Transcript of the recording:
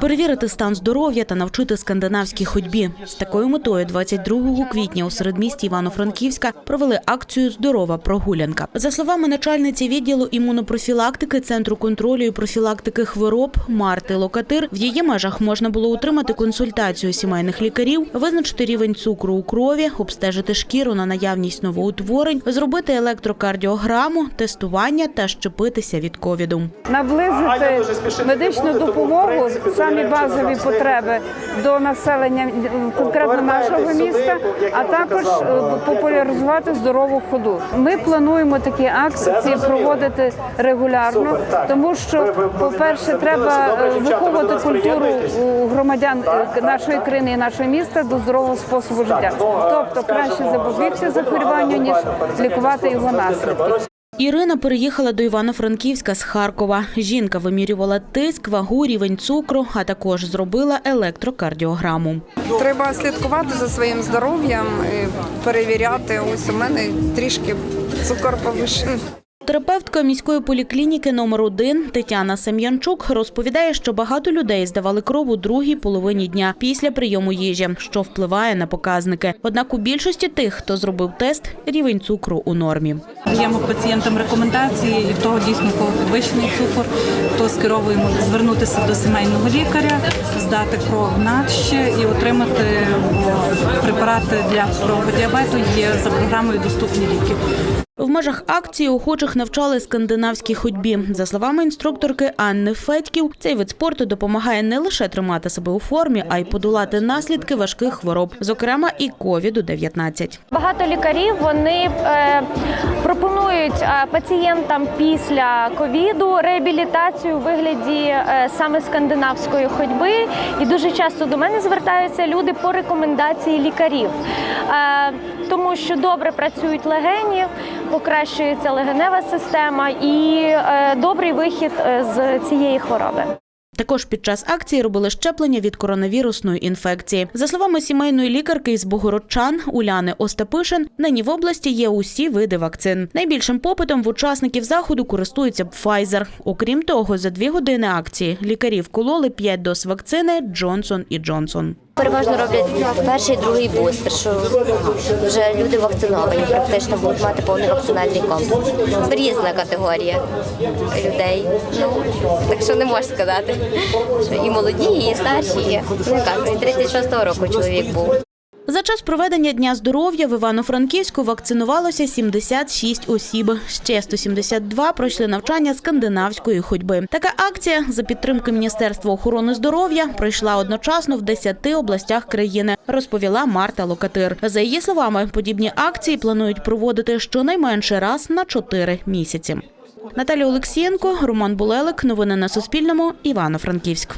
перевірити стан здоров'я та навчити скандинавській ходьбі. З такою метою 22 квітня у середмісті Івано-Франківська провели акцію Здорова прогулянка. За словами начальниці відділу імунопрофілактики Центру контролю і профілактики хвороб Марти Локатир, в її межах можна було отримати консультацію сімейних лікарів, визначити рівень цукру у крові, обстежити шкіру на наявність новоутворень, зробити електрокардіограму, тестування та щепитися від ковіду. наблизити медичну допомогу, самі базові потреби до населення конкретно нашого міста, а також е, популяризувати здорову ходу. Ми плануємо такі акції проводити регулярно, тому що, по-перше, треба е, виховувати культуру громадян е, нашої країни і нашого міста до здорового способу життя. Тобто краще запобігти захворюванню ніж лікувати його наслідки. Ірина переїхала до Івано-Франківська з Харкова. Жінка вимірювала тиск, вагу, рівень цукру, а також зробила електрокардіограму. Треба слідкувати за своїм здоров'ям, перевіряти. Ось у мене трішки цукор повищений. Терапевтка міської поліклініки номер 1 Тетяна Сем'янчук розповідає, що багато людей здавали кров у другій половині дня після прийому їжі, що впливає на показники. Однак у більшості тих, хто зробив тест, рівень цукру у нормі. Даємо пацієнтам рекомендації, і в того дійсно кого підвищений цукор, то скеровуємо звернутися до сімейного лікаря, здати кров надще і отримати препарати для цукрового діабету. Є за програмою доступні ліки. В межах акції охочих навчали скандинавській ходьбі. За словами інструкторки Анни Федьків, цей вид спорту допомагає не лише тримати себе у формі, а й подолати наслідки важких хвороб, зокрема і ковіду 19 Багато лікарів вони е, пропонують е, пацієнтам після ковіду реабілітацію у вигляді е, саме скандинавської ходьби. І дуже часто до мене звертаються люди по рекомендації лікарів, е, тому що добре працюють легені, покращується легенева система і е, добрий вихід е, з цієї хвороби. Також під час акції робили щеплення від коронавірусної інфекції. За словами сімейної лікарки із Богородчан Уляни Остапишин, нині в області є усі види вакцин. Найбільшим попитом в учасників заходу користується Pfizer. Окрім того, за дві години акції лікарі вкололи 5 доз вакцини Джонсон і Джонсон. Переважно роблять перший і другий бустер, що вже люди вакциновані, практично будуть мати повний вакцинальний комплекс. Різна категорія людей. Ну так що не можу сказати, що і молоді, і старші є. Не 36-го року чоловік був. За час проведення Дня здоров'я в Івано-Франківську вакцинувалося 76 осіб. Ще 172 пройшли навчання скандинавської ходьби. Така акція за підтримки Міністерства охорони здоров'я пройшла одночасно в 10 областях країни, розповіла Марта Локатир. За її словами, подібні акції планують проводити щонайменше раз на 4 місяці. Наталія Олексієнко, Роман Булелик. Новини на Суспільному. Івано-Франківськ.